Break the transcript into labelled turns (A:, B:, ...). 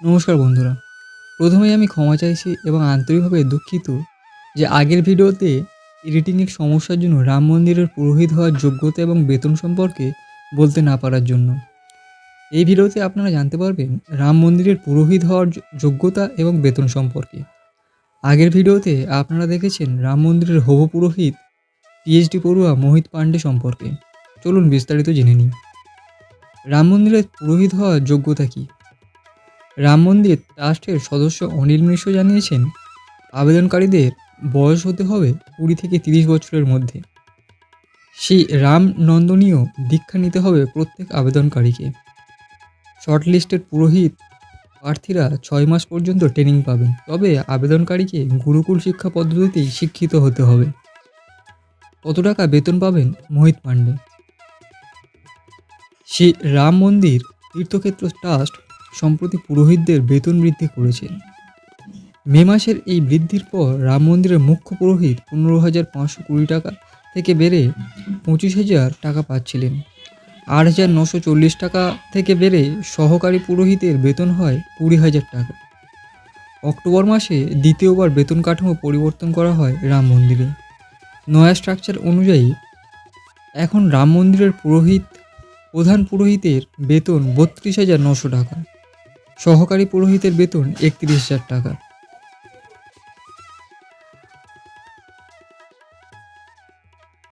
A: নমস্কার বন্ধুরা। প্রথমেই আমি ক্ষমা চাইছি এবং আন্তরিকভাবে দুঃখিত যে আগের ভিডিওতে এডিটিংয়ের সমস্যার জন্য রাম মন্দিরের পুরোহিত হওয়ার যোগ্যতা এবং বেতন সম্পর্কে বলতে না পারার জন্য। এই ভিডিওতে আপনারা জানতে পারবেন রাম মন্দিরের পুরোহিত হওয়ার যোগ্যতা এবং বেতন সম্পর্কে। আগের ভিডিওতে আপনারা দেখেছেন রাম মন্দিরের হবু পুরোহিত পিএইচডি পড়ুয়া মোহিত পাণ্ডে সম্পর্কে। চলুন বিস্তারিত জেনে নিই। রাম মন্দিরের পুরোহিত হওয়ার যোগ্যতা কী? রাম মন্দির ট্রাস্টের সদস্য অনিল মিশ্র জানিয়েছেন, আবেদনকারীদের বয়স হতে হবে কুড়ি থেকে তিরিশ বছরের মধ্যে। সেই রাম নন্দনীয় দীক্ষা নিতে হবে প্রত্যেক আবেদনকারীকে। শর্টলিস্টেড পুরোহিত প্রার্থীরা ছয় মাস পর্যন্ত ট্রেনিং পাবেন, তবে আবেদনকারীকে গুরুকুল শিক্ষা পদ্ধতিতেই শিক্ষিত হতে হবে। কত টাকা বেতন পাবেন? মোহিত পাণ্ডে শ্রী রাম মন্দির তীর্থক্ষেত্র ট্রাস্ট সম্প্রতি পুরোহিতদের বেতন বৃদ্ধি করেছেন। মে মাসের এই বৃদ্ধির পর রাম মন্দিরের মুখ্য পুরোহিত পনেরো হাজার পাঁচশো কুড়ি টাকা থেকে বেড়ে পঁচিশ হাজার টাকা পাচ্ছিলেন। আট হাজার নশো চল্লিশ টাকা থেকে বেড়ে সহকারী পুরোহিতের বেতন হয় কুড়ি হাজার টাকা। অক্টোবর মাসে দ্বিতীয়বার বেতন কাঠামো পরিবর্তন করা হয় রাম মন্দিরে। নয়া স্ট্রাকচার অনুযায়ী এখন রাম মন্দিরের পুরোহিত, প্রধান পুরোহিতের বেতন বত্রিশ হাজার নশো টাকা। সহকারী পুরোহিতের বেতন একত্রিশ হাজার টাকা।